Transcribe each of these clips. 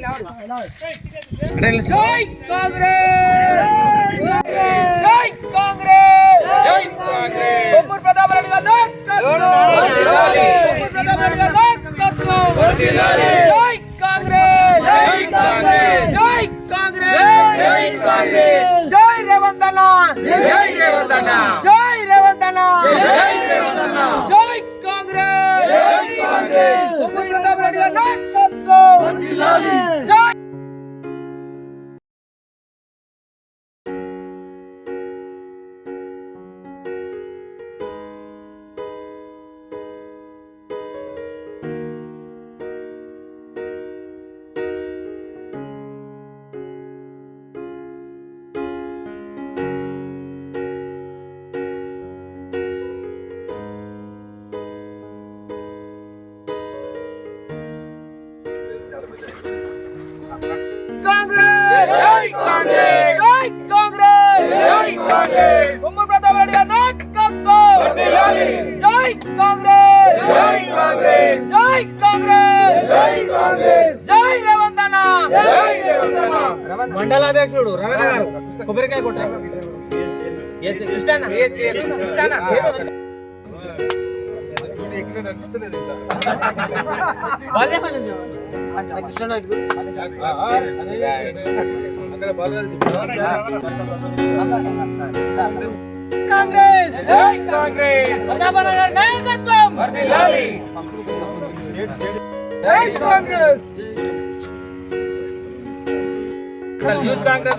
జై కాంగ్రెస్ జై కాంగ్రెస్ జై కాంగ్రెస్ కొమ్మూరు ప్రతాప్ రెడ్డి గారి నాయకత్వం వర్ధిల్లాలి. కొమ్మూరు ప్రతాప్ రెడ్డి గారి నాయకత్వం వర్ధిల్లాలి. జై కాంగ్రెస్ జై కాంగ్రెస్. జై కాంగ్రెస్ జై కాంగ్రెస్. జై రేవంత్ అన్న జై రేవంత్ అన్న. జై రేవంత్ అన్న జై రేవంత్ అన్న. జై కాంగ్రెస్ జై కాంగ్రెస్. కొమ్మూరు ప్రతాప్ రెడ్డి గారి నాయకత్వం వర్ధిల్లాలి. జై కాంగ్రెస్ జై కాంగ్రెస్. జై కాంగ్రెస్ జై కాంగ్రెస్. జై రేవంత్ అన్న జై రేవంత్ అన్న. మండల అధ్యక్షుడు రమణ గారు. కొబ్బరికాయ కొట్టారు కృష్ణ కృష్ణ కాంగ్రెస్ జై కాంగ్రెస్. ప్రతాపన్న గారి నాయకత్వం వర్ధిల్లాలి. జై కాంగ్రెస్ యూత్ కాంగ్రెస్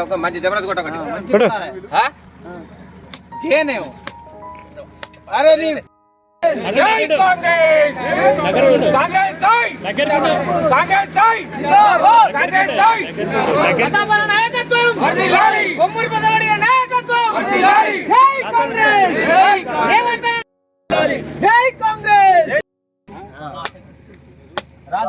ఒక మంచి జబర్దస్త్ కొట్ట ఒకటి. చేయనేవు అరే నీ జై కాంగ్రెస్! కాంగ్రెస్ జై! కాంగ్రెస్ జై! కాంగ్రెస్ జై! ప్రతాపన్న నాయకత్వం! వర్ధిల్లాలి. కొమ్మూరి పెద్దవాడి నాయకత్వం! వర్ధిల్లాలి. జై కాంగ్రెస్! జై కాంగ్రెస్. జై కాంగ్రెస్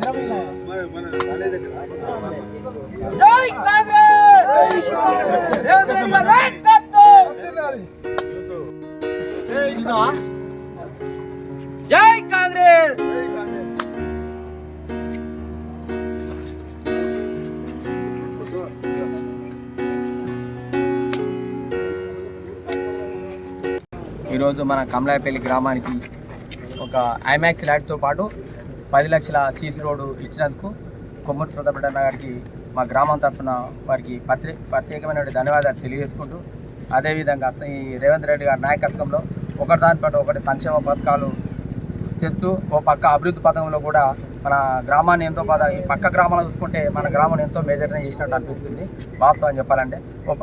జై కాంగ్రెస్ రేవంత్ రెడ్డి గారి నాయకత్వం జై కాంగ్రెస్! ఈరోజు మన కమలాయపల్లి గ్రామానికి ఒక ఐమాక్స్ ల్యాడ్తో పాటు పది లక్షల సీసీ రోడ్డు ఇచ్చినందుకు కొమ్మూరు ప్రతాపరెడ్డి గారికి మా గ్రామం తరఫున వారికి ప్రత్యే ప్రత్యేకమైన ధన్యవాదాలు తెలియజేసుకుంటూ అదేవిధంగా ఈ రేవంత్ రెడ్డి గారి నాయకత్వంలో ఒకటి దాని పాటు ఒకటి సంక్షేమ పథకాలు చేస్తూ ఓ పక్క అభివృద్ధి పథకంలో కూడా మన గ్రామాన్ని ఎంతో పద ఈ పక్క గ్రామాలు చూసుకుంటే మన గ్రామాన్ని ఎంతో మేజర్గా చేసినట్టు అనిపిస్తుంది వాస్తవం చెప్పాలంటే.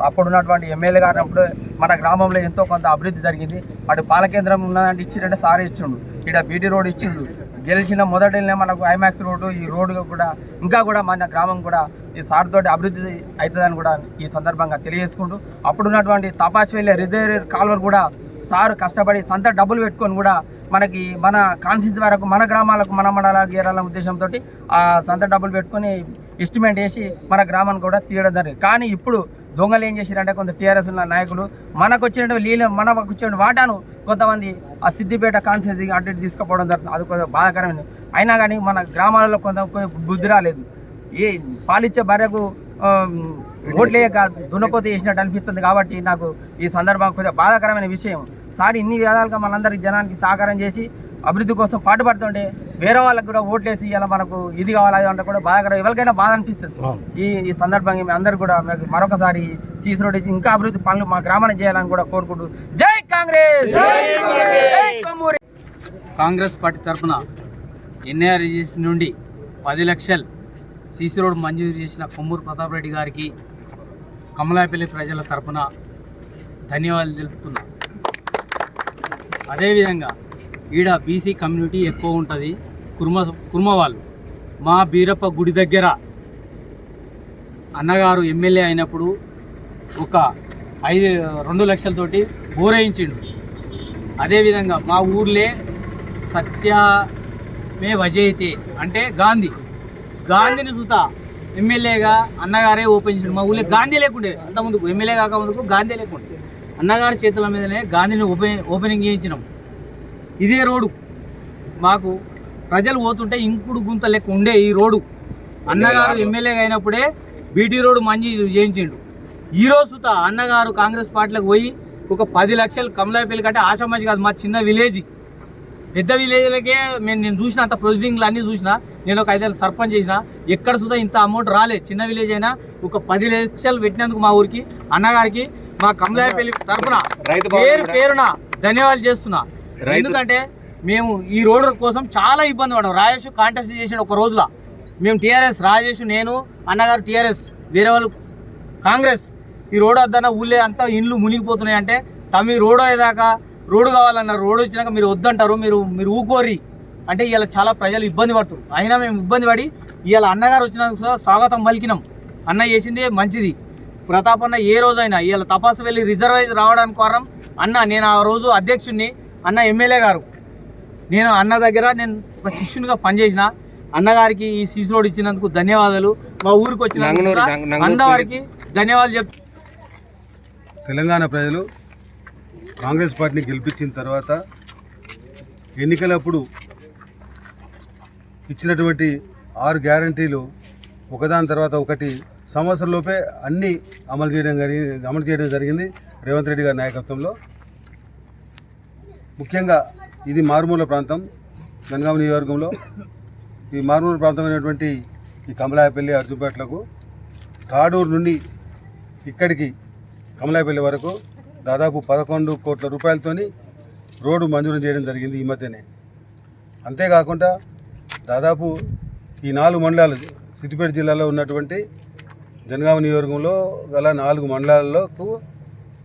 అప్పుడు ఉన్నటువంటి ఎమ్మెల్యే గారు అప్పుడు మన గ్రామంలో ఎంతో కొంత అభివృద్ధి జరిగింది. అటు పాలకేంద్రం ఉన్నదంటే ఇచ్చిండంటే సారే ఇచ్చిండు ఇక్కడ బీటీ రోడ్ ఇచ్చిండు గెలిచిన మొదటినే మనకు ఐమాక్స్ రోడ్డు ఈ రోడ్డు కూడా ఇంకా కూడా మన గ్రామం కూడా ఈ సార్ తోటి అభివృద్ధి అవుతుందని కూడా ఈ సందర్భంగా తెలియజేసుకుంటూ అప్పుడున్నటువంటి తపాస్ వెళ్ళే రిజర్వ్ కాలువలు కూడా సార్ కష్టపడి సొంత డబ్బులు పెట్టుకొని కూడా మనకి మన కాన్స్టిట్యూన్సీ వరకు మన గ్రామాలకు మన మండలాలకు గీరాల ఉద్దేశంతో ఆ సొంత డబ్బులు పెట్టుకొని ఎస్టిమేట్ వేసి మన గ్రామాన్ని కూడా తీయడం జరిగింది. కానీ ఇప్పుడు దొంగలు ఏం చేశారంటే కొంత టీఆర్ఎస్ ఉన్న నాయకులు మనకు వచ్చిన లీల మనకు వచ్చిన వాటాను కొంతమంది ఆ సిద్దిపేట కాన్సెన్స్ అటు ఇటు తీసుకుపోవడం జరుగుతుంది. అది కొంచెం బాధాకరమైనది. అయినా కానీ మన గ్రామాలలో కొంత బుద్ధి రాలేదు. ఏ పాలిచ్చే భార్యకు ఆ, ఓట్లేయక దున్నపోతే వేసినట్టు అనిపిస్తుంది కాబట్టి నాకు ఈ సందర్భం కొద్దిగా బాధాకరమైన విషయం. సార్ ఇన్ని విధాలుగా మనందరికి జనానికి సహకారం చేసి అభివృద్ధి కోసం పాటుపడుతుంటే వేరే వాళ్ళకి కూడా ఓట్లేసి ఇలా మనకు ఇది కావాలి అది అంటే కూడా బాధాకరం. ఎవరికైనా బాధ అనిపిస్తుంది. ఈ ఈ సందర్భంగా మీ అందరు కూడా మీకు మరొకసారి సీసీ రోడ్ ఇచ్చి ఇంకా అభివృద్ధి పనులు మా గ్రామాన్ని చేయాలని కూడా కోరుకుంటూ జై కాంగ్రెస్! జై కొమ్మూరి! కాంగ్రెస్ పార్టీ తరఫున ఎన్ఆర్జీఎస్ నుండి పది లక్షలు సీసీ రోడ్ మంజూరు చేసిన కొమ్మూరు ప్రతాప్ రెడ్డి గారికి కమలాపల్లి ప్రజల తరఫున ధన్యవాదాలు తెలుపుతున్నా. అదేవిధంగా ఈడ బీసీ కమ్యూనిటీ ఎక్కువ ఉంటుంది. కుర్మ కుర్మ వాళ్ళు. మా బీరప్ప గుడి దగ్గర అన్నగారు ఎమ్మెల్యే అయినప్పుడు ఒక ఐదు రెండు లక్షలతోటి బోరేయించిండు. అదేవిధంగా మా ఊర్లే సత్యమే వజయితే అంటే గాంధీ. గాంధీని చూతా ఎమ్మెల్యేగా అన్నగారే ఓపెన్ చేసిండు మా ఊళ్ళో గాంధీ లేకుండే. అంత ముందుకు ఎమ్మెల్యే కాక ముందుకు గాంధీ లేకుండే. అన్నగారి చేతుల మీదనే గాంధీని ఓపెన్ ఓపెనింగ్ చేయించినాం. ఇదే రోడ్డు. మాకు ప్రజలు పోతుంటే ఇంకుడు గుంత లెక్క ఉండే ఈ రోడ్డు. అన్నగారు ఎమ్మెల్యేగా అయినప్పుడే బీటీ రోడ్డు మంజూరు చేయించిండు. ఈ రోజు సుత అన్నగారు కాంగ్రెస్ పార్టీలకు పోయి ఒక పది లక్షలు కమలాపల్లి కంటే ఆశామాషి కాదు మా చిన్న విలేజ్. పెద్ద విలేజ్లకే నేను నేను చూసిన అంత ప్రొసీడింగ్లు అన్నీ చూసిన నేను ఒక ఐదేళ్ళు సర్పంచ్ చేసిన ఎక్కడ సుధా ఇంత అమౌంట్ రాలేదు చిన్న విలేజ్ అయినా ఒక పది లక్షలు పెట్టినందుకు మా ఊరికి అన్నగారికి మా కమలాపల్లి తరఫున పేరు పేరున ధన్యవాదాలు చేస్తున్నా. ఎందుకంటే మేము ఈ రోడ్డు కోసం చాలా ఇబ్బంది పడ్డాం. రాజేష్ కాంటెస్ట్ చేసిన ఒక రోజులో. మేము టీఆర్ఎస్ రాజేష్ నేను అన్నగారు టీఆర్ఎస్ వేరే వాళ్ళు కాంగ్రెస్. ఈ రోడ్ వద్దన్న ఊళ్ళే అంతా ఇండ్లు మునిగిపోతున్నాయి అంటే తమ రోడ్ అయ్యేదాకా రోడ్డు కావాలన్నారు రోడ్డు వచ్చినాక మీరు వద్దంటారు మీరు మీరు ఊకోరి అంటే ఇలా చాలా ప్రజలు ఇబ్బంది పడుతున్నారు. అయినా మేము ఇబ్బంది పడి ఇవాళ అన్నగారు వచ్చినందుకు కూడా స్వాగతం పలికినాం. అన్న చేసిందే మంచిది. ప్రతాప్ అన్న ఏ రోజైనా ఇవాళ తపాసు వెళ్ళి రిజర్వైజ్ రావడానికి కోరం అన్న. నేను ఆ రోజు అధ్యక్షుడిని అన్న ఎమ్మెల్యే గారు నేను అన్న దగ్గర నేను ఒక శిష్యునిగా పనిచేసిన. అన్నగారికి ఈ సీసీ రోడ్ ఇచ్చినందుకు ధన్యవాదాలు. మా ఊరికి వచ్చిన అన్నవారికి ధన్యవాదాలు చెప్తాను తెలంగాణ ప్రజలు కాంగ్రెస్ పార్టీని గెలిపించిన తర్వాత ఎన్నికలప్పుడు ఇచ్చినటువంటి ఆరు గ్యారంటీలు ఒకదాని తర్వాత ఒకటి సంవత్సరంలోపే అన్నీ అమలు చేయడం జరిగింది అమలు చేయడం జరిగింది రేవంత్ రెడ్డి గారి నాయకత్వంలో. ముఖ్యంగా ఇది మారుమూల ప్రాంతం జనగామ నియోజకవర్గంలో. ఈ మారుమూల ప్రాంతమైనటువంటి ఈ కమలాయపల్లి అర్జున్పేటలకు తాడూరు నుండి ఇక్కడికి కమలాయపల్లి వరకు దాదాపు పదకొండు కోట్ల రూపాయలతోని రోడ్డు మంజూరు చేయడం జరిగింది ఈ మధ్యనే. అంతేకాకుండా దాదాపు ఈ నాలుగు మండలాలు సిద్దిపేట జిల్లాలో ఉన్నటువంటి జనగామ నియోజకవర్గంలో గల నాలుగు మండలాలకు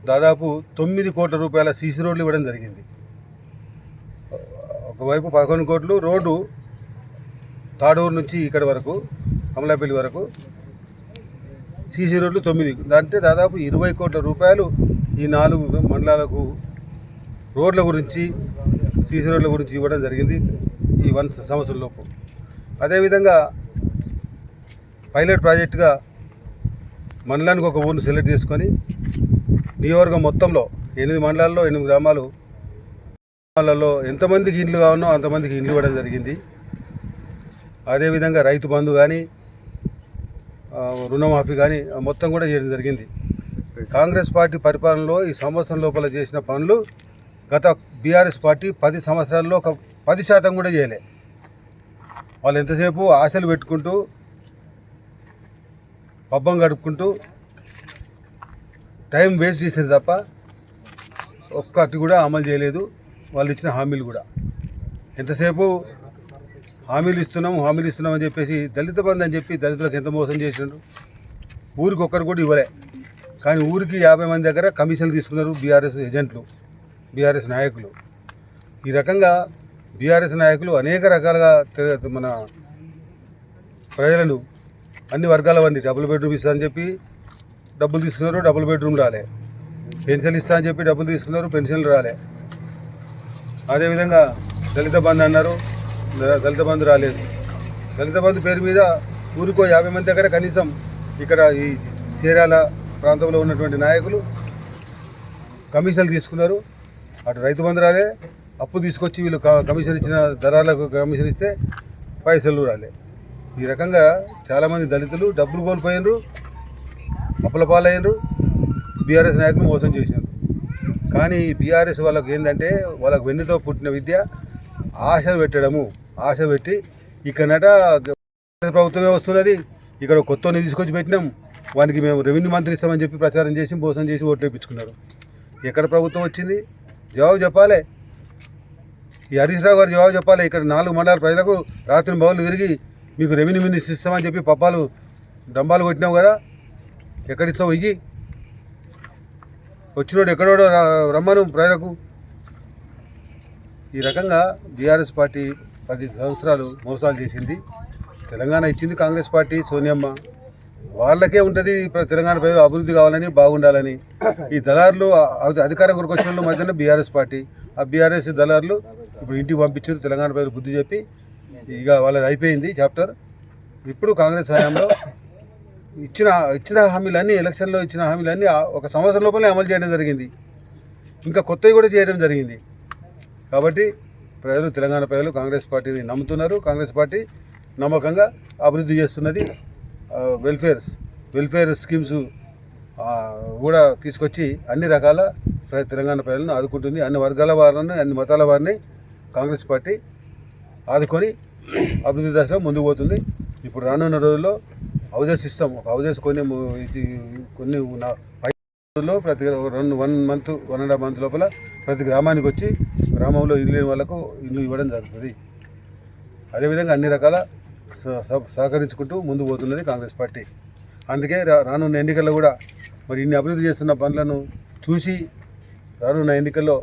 దాదాపు తొమ్మిది కోట్ల రూపాయల సీసీ రోడ్లు ఇవ్వడం జరిగింది. ఒకవైపు పదకొండు కోట్లు రోడ్డు తాడూరు నుంచి ఇక్కడ వరకు అమలాపల్లి వరకు. సీసీ రోడ్లు తొమ్మిది. అంటే దాదాపు ఇరవై కోట్ల రూపాయలు ఈ నాలుగు మండలాలకు రోడ్ల గురించి సీసీ రోడ్ల గురించి ఇవ్వడం జరిగింది ఈ వన్ సంవత్సరంలోపు అదేవిధంగా పైలట్ ప్రాజెక్టుగా మండలానికి ఒక ఊరిని సెలెక్ట్ చేసుకొని నియోజకవర్గం మొత్తంలో ఎనిమిది మండలాల్లో ఎనిమిది గ్రామాలు గ్రామాలలో ఎంతమందికి ఇండ్లు కావాలో అంతమందికి ఇండ్లు ఇవ్వడం జరిగింది. అదేవిధంగా రైతు బంధు కానీ రుణమాఫీ కానీ మొత్తం కూడా చేయడం జరిగింది. కాంగ్రెస్ పార్టీ పరిపాలనలో ఈ సంవత్సరం లోపల చేసిన పనులు గత బీఆర్ఎస్ పార్టీ పది సంవత్సరాల్లో ఒక పది శాతం కూడా చేయలే. వాళ్ళు ఎంతసేపు ఆశలు పెట్టుకుంటూ పబ్బం గడుపుకుంటూ టైం వేస్ట్ చేసింది తప్ప ఒక్కటి కూడా అమలు చేయలేదు. వాళ్ళు ఇచ్చిన హామీలు కూడా. ఎంతసేపు హామీలు ఇస్తున్నాం హామీలు ఇస్తున్నాం అని చెప్పేసి దళిత బంధు అని చెప్పి దళితులకు ఎంత మోసం చేసిండ్రు? ఊరికి ఒక్కరు కూడా ఇవ్వలే. కానీ ఊరికి యాభై మంది దగ్గర కమిషన్లు తీసుకున్నారు బీఆర్ఎస్ ఏజెంట్లు బీఆర్ఎస్ నాయకులు. ఈ రకంగా బీఆర్ఎస్ నాయకులు అనేక రకాలుగా మన ప్రజలను అన్ని వర్గాల వారిని డబుల్ బెడ్రూమ్ ఇస్తా అని చెప్పి డబ్బులు తీసుకున్నారు డబుల్ బెడ్రూమ్ రాలే. పెన్షన్ ఇస్తా అని చెప్పి డబ్బులు తీసుకున్నారు పెన్షన్లు రాలే. అదేవిధంగా దళిత బంధు అన్నారు. దళిత బంధు రాలేదు. దళిత బంధు పేరు మీద ఊరికో యాభై మంది దగ్గర కనీసం ఇక్కడ ఈ చీరాల ప్రాంతంలో ఉన్నటువంటి నాయకులు కమిషన్లు తీసుకున్నారు. అటు రైతు బంధు రాలే. అప్పు తీసుకొచ్చి వీళ్ళు క- కమిషన్ ఇచ్చిన ధరలకు కమిషన్ ఇస్తే పైసలు రాలే. ఈ రకంగా చాలామంది దళితులు డబ్బులు కోల్పోయినరు. అప్పుల పాలయ్యారు బీఆర్ఎస్ నాయకులు మోసం చేశారు కానీ బీఆర్ఎస్ వాళ్ళకి ఏంటంటే వాళ్ళకి వెన్నుతో పుట్టిన విద్య ఆశ పెట్టడము ఆశ పెట్టి ఇక్కడనట ప్రభుత్వమే వస్తున్నది. ఇక్కడ కొత్తని తీసుకొచ్చి పెట్టినాం. వానికి మేము రెవెన్యూ మంత్రి ఇస్తామని చెప్పి ప్రచారం చేసి మోసం చేసి ఓట్లు వేయించుకున్నారు. ఎక్కడ ప్రభుత్వం వచ్చింది? జవాబు చెప్పాలి. ఈ హరీష్ రావు గారు జవాబు చెప్పాలి. ఇక్కడ నాలుగు మండల ప్రజలకు రాత్రి బౌలు తిరిగి మీకు రెవెన్యూ మినిస్టర్ ఇస్తామని చెప్పి పప్పాలు డంబాలు కొట్టినావు కదా. ఎక్కడిస్తావు ఇయ్యి? వచ్చినోడు ఎక్కడోడో రా- రమ్మను ప్రేరకు ఈ రకంగా బీఆర్ఎస్ పార్టీ పది సంవత్సరాలు మోసాలు చేసింది. తెలంగాణ ఇచ్చింది కాంగ్రెస్ పార్టీ సోనియమ్మ. వాళ్ళకే ఉంటుంది తెలంగాణ ప్రజలు అభివృద్ధి కావాలని బాగుండాలని. ఈ దళారులు అధికారం కొరకు వచ్చిన మధ్యన బీఆర్ఎస్ పార్టీ. ఆ బీఆర్ఎస్ దళారులు ఇప్పుడు ఇంటికి పంపించారు తెలంగాణ ప్రజలు బుద్ధి చెప్పి. ఇక వాళ్ళది అయిపోయింది చాప్టర్. ఇప్పుడు కాంగ్రెస్ హయాంలో ఇచ్చిన ఇచ్చిన హామీలన్నీ ఎలక్షన్లో ఇచ్చిన హామీలన్నీ ఒక సంవత్సరం లోపలే అమలు చేయడం జరిగింది. ఇంకా కొత్తవి కూడా చేయడం జరిగింది. కాబట్టి ప్రజలు తెలంగాణ ప్రజలు కాంగ్రెస్ పార్టీని నమ్ముతున్నారు. కాంగ్రెస్ పార్టీ నమ్మకంగా అభివృద్ధి చేస్తున్నది. వెల్ఫేర్స్ వెల్ఫేర్ స్కీమ్స్ కూడా తీసుకొచ్చి అన్ని రకాల తెలంగాణ ప్రజలను ఆదుకుంటుంది. అన్ని వర్గాల వారిని అన్ని మతాల వారిని కాంగ్రెస్ పార్టీ ఆదుకొని అభివృద్ధి దశలో ముందుకు పోతుంది. ఇప్పుడు రానున్న రోజుల్లో హౌజెస్ ఇస్తాం. ఒక హౌజెస్ కొన్ని ఇది కొన్ని నా- రోజుల్లో ప్రతి రెండు one month one and half month లోపల ప్రతి గ్రామానికి వచ్చి గ్రామంలో ఇల్లు లేని వాళ్ళకు ఇల్లు ఇవ్వడం జరుగుతుంది. అదేవిధంగా అన్ని రకాల స- సహకరించుకుంటూ ముందు పోతున్నది కాంగ్రెస్ పార్టీ. అందుకే రా- రానున్న ఎన్నికల్లో కూడా మరి ఇన్ని అభివృద్ధి చేస్తున్న పనులను చూసి రానున్న ఎన్నికల్లో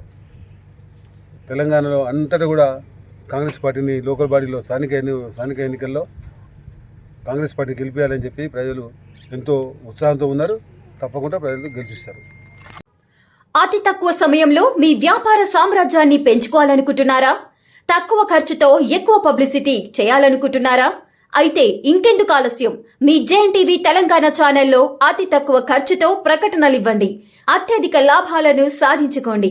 తెలంగాణలో అంతటా కూడా కాంగ్రెస్ పార్టీని లోకల్ బాడీలో స్థానిక ఎన్ని స్థానిక ఎన్నికల్లో కాంగ్రెస్ పార్టీ గెలిపించాలని చెప్పి ప్రజలు ఎంతో ఉత్సాహంతో ఉన్నారు. తప్పకుండా ప్రజలు గెలిపిస్తారు. అతి తక్కువ సమయంలో మీ వ్యాపార సామ్రాజ్యాన్ని పెంచుకోవాలనుకుంటున్నారా? తక్కువ ఖర్చుతో ఎక్కువ పబ్లిసిటీ చేయాలనుకుంటున్నారా? అయితే ఇంకెందుకు ఆలస్యం? మీ జేఎన్టీవీ తెలంగాణ ఛానల్లో అతి తక్కువ ఖర్చుతో ప్రకటనలు ఇవ్వండి. అత్యధిక లాభాలను సాధించుకోండి.